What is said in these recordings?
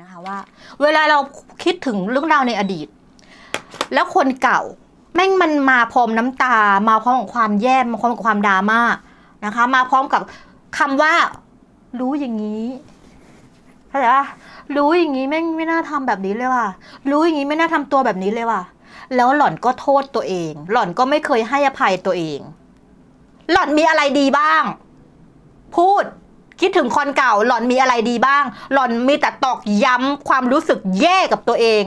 นะคะว่า เวลาเราคิดถึงเรื่องราวในอดีต แล้วคนเก่า แม่งมันมาพร้อมน้ำตา มาพร้อมกับความแย่มาพร้อมกับความดราม่านะคะ มาพร้อมกับคำว่า รู้อย่างนี้เข้าใจปะรู้อย่างนี้แม่งไม่น่าทำแบบนี้เลยว่ะรู้อย่างนี้ไม่น่าทำตัวแบบนี้เลยว่ะแล้วหล่อนก็โทษตัวเอง หล่อนก็ไม่เคยให้อภัยตัวเอง หล่อนมีอะไรดีบ้าง พูด คิดถึงคนเก่าหล่อนมีอะไรดีบ้าง หล่อนมีแต่ตอกย้ำความรู้สึกแย่กับตัวเอง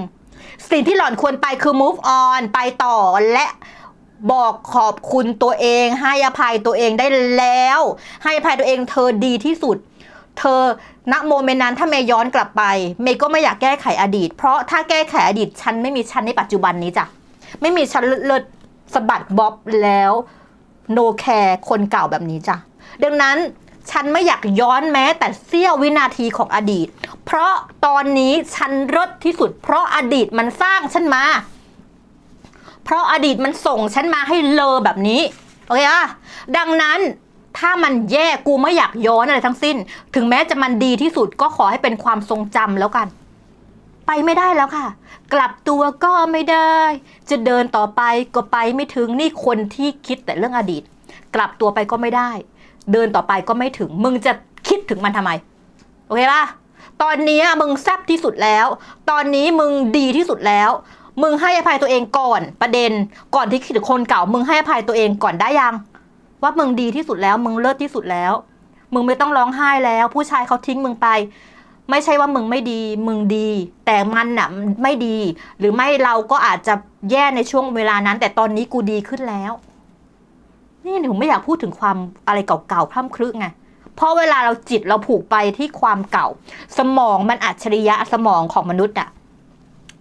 สิ่งที่หล่อนควรไปคือ move on ไปต่อและบอกขอบคุณตัวเอง ให้อภัยตัวเองได้แล้ว ให้อภัยตัวเองเธอดีที่สุด เธอณโมเมนต์นั้นถ้าเมย์ย้อนกลับไป เมย์ก็ไม่อยากแก้ไขอดีต เพราะถ้าแก้ไขอดีตฉันไม่มีฉันในปัจจุบันนี้จ้ะไม่มีฉันเลิศสะบัดบ๊อบแล้วโนแคร์คนเก่าแบบนี้จ้ะดังนั้น ฉันไม่อยากย้อนแม้แต่เสี้ยววินาทีของอดีต เพราะตอนนี้ฉันรดที่สุด เพราะอดีตมันสร้างฉันมา เพราะอดีตมันส่งฉันมาให้เลอแบบนี้ โอเคอะดังนั้นถ้ามันแย่กูไม่อยากย้อนอะไรทั้งสิ้น ถึงแม้จะมันดีที่สุดก็ขอให้เป็นความทรงจำแล้วกัน ไปไม่ได้แล้วค่ะ กลับตัวก็ไม่ได้ จะเดินต่อไปก็ไปไม่ถึงนี่คนที่คิดแต่เรื่องอดีต กลับตัวไปก็ไม่ได้ เดินต่อไปก็ไม่ถึง มึงจะคิดถึงมันทำไม โอเคป่ะ ตอนนี้มึงแซบที่สุดแล้ว ตอนนี้มึงดีที่สุดแล้ว มึงให้อภัยตัวเองก่อนประเด็น ก่อนที่คิดถึงคนเก่า มึงให้อภัยตัวเองก่อนได้ยัง ว่ามึงดีที่สุดแล้ว มึงเลิศที่สุดแล้ว มึงไม่ต้องร้องไห้แล้ว ผู้ชายเขาทิ้งมึงไปไม่ใช่ว่ามึงไม่ดี มึงดี แต่มันน่ะไม่ดี หรือไม่เราก็อาจจะแย่ในช่วงเวลานั้น แต่ตอนนี้กูดีขึ้นแล้ว นี่หนูไม่อยากพูดถึงความอะไรเก่าๆพร่ำครึกไงเพราะเวลาเราจิตเราผูกไปที่ความเก่า สมองมันอัจฉริยะสมองของมนุษย์อะ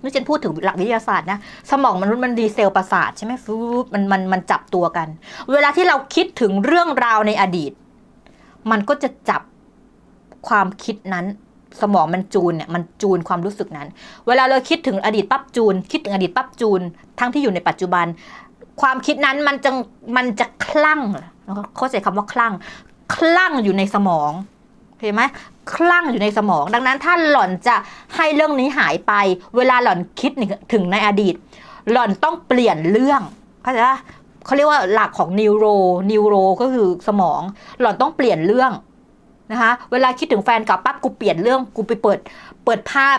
นี่ฉันพูดถึงหลักวิทยาศาสตร์นะ สมองมนุษย์มันดีเซลประสาทใช่ไหมฟูมันมันมันจับตัวกัน เวลาที่เราคิดถึงเรื่องราวในอดีต มันก็จะจับความคิดนั้น สมองมันจูนเนี่ยมันจูนความรู้สึกนั้น เวลาเราคิดถึงอดีตปั๊บจูน คิดถึงอดีตปั๊บจูน ทั้งที่อยู่ในปัจจุบัน ความคิดนั้นมันจะมันจะคลั่งเข้าใจคำว่าคลั่ง คลั่งอยู่ในสมองเห็นไหมคลั่งอยู่ในสมอง ดังนั้นถ้าหล่อนจะให้เรื่องนี้หายไป เวลาหล่อนคิดถึงในอดีต หล่อนต้องเปลี่ยนเรื่องเข้าใจปะเขาเรียกว่าหลักของนิวโรนิวโรก็คือสมอง หล่อนต้องเปลี่ยนเรื่องนะคะเวลาคิดถึงแฟนเก่าปั๊บกูเปลี่ยนเรื่องกูไปเปิดเปิดภาพ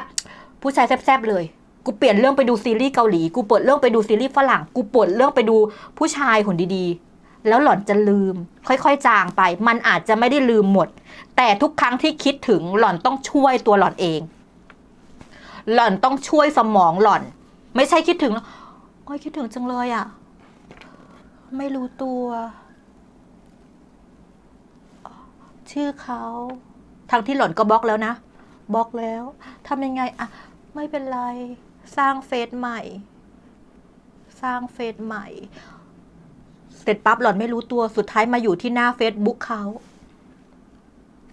ผู้ชายแซ่บๆเลย กูเปลี่ยนเรื่องไปดูซีรีส์เกาหลี กูเปิดเรื่องไปดูซีรีส์ฝรั่ง กูเปิดเรื่องไปดูผู้ชายคนดีๆ แล้วหล่อนจะลืม ค่อยๆ จางไป มันอาจจะไม่ได้ลืมหมด แต่ทุกครั้งที่คิดถึงหล่อนต้องช่วยตัวหล่อนเอง หล่อนต้องช่วยสมองหล่อน ไม่ใช่คิดถึงแล้วโอ้ยคิดถึงจังเลยอะ่ะ ไม่รู้ตัว ชื่อเขาทั้งที่หล่อนก็บล็อกแล้วนะบล็อกแล้วทำยังไงอะไม่เป็นไร สร้างเฟซใหม่ สร้างเฟซใหม่ เสร็จปั๊บหล่อนไม่รู้ตัวสุดท้ายมาอยู่ที่หน้าเฟซบุ๊กเขา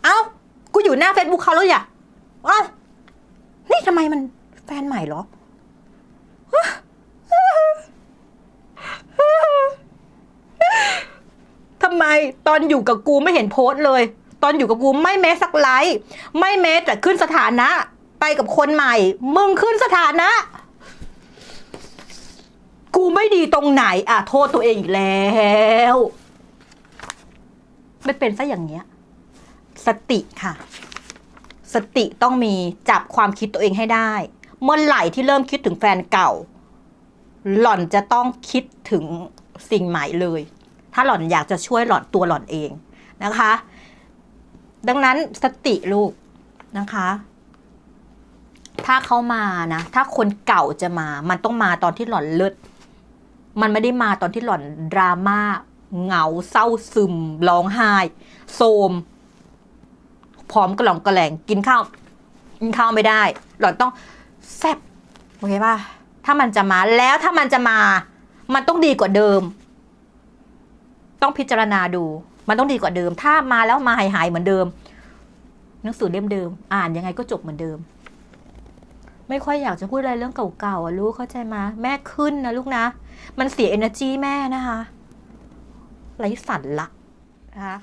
เอ้า กูอยู่หน้าเฟซบุ๊กเขาแล้วอย่ะอ้านี่ทำไมมันแฟนใหม่เหรอ ทำไมตอนอยู่กับกูไม่เห็นโพสต์เลย ตอนอยู่กับกูไม่แม้สักไลค์ ไม่แม้แต่ขึ้นสถานะ ไปกับคนใหม่ มึงขึ้นสถานะ กูไม่ดีตรงไหน อะ โทษตัวเองอีกแล้ว ไม่เป็นซะอย่างเงี้ย สติค่ะ สติต้องมีจับความคิดตัวเองให้ได้ เมื่อไหร่ที่เริ่มคิดถึงแฟนเก่า หล่อนจะต้องคิดถึงสิ่งใหม่เลย ถ้าหล่อนอยากจะช่วยหล่อนตัวหล่อนเองนะคะ ดังนั้นสติลูกนะคะ ถ้าเขามานะ ถ้าคนเก่าจะมา มันต้องมาตอนที่หล่อนเลิศมันไม่ได้มาตอนที่หล่อนดราม่าเหงาเศร้าซึมร้องไห้โซมพร้อมกระหล่องกระแหลงกินข้าวกินข้าวไม่ได้ หล่อนต้องแซบโอเคป่ะถ้ามันจะมาแล้วถ้ามันจะมา มันต้องดีกว่าเดิม ต้องพิจารณาดู มันต้องดีกว่าเดิม ถ้ามาแล้วมาหายหายเหมือนเดิม หนังสือเล่มเดิม อ่านยังไงก็จบเหมือนเดิม ไม่ค่อยอยากจะพูดอะไรเรื่องเก่าๆอะลูกเข้าใจมาแม่ขึ้นนะลูกนะ มันเสีย energy แม่นะคะไร้สันละนะคะ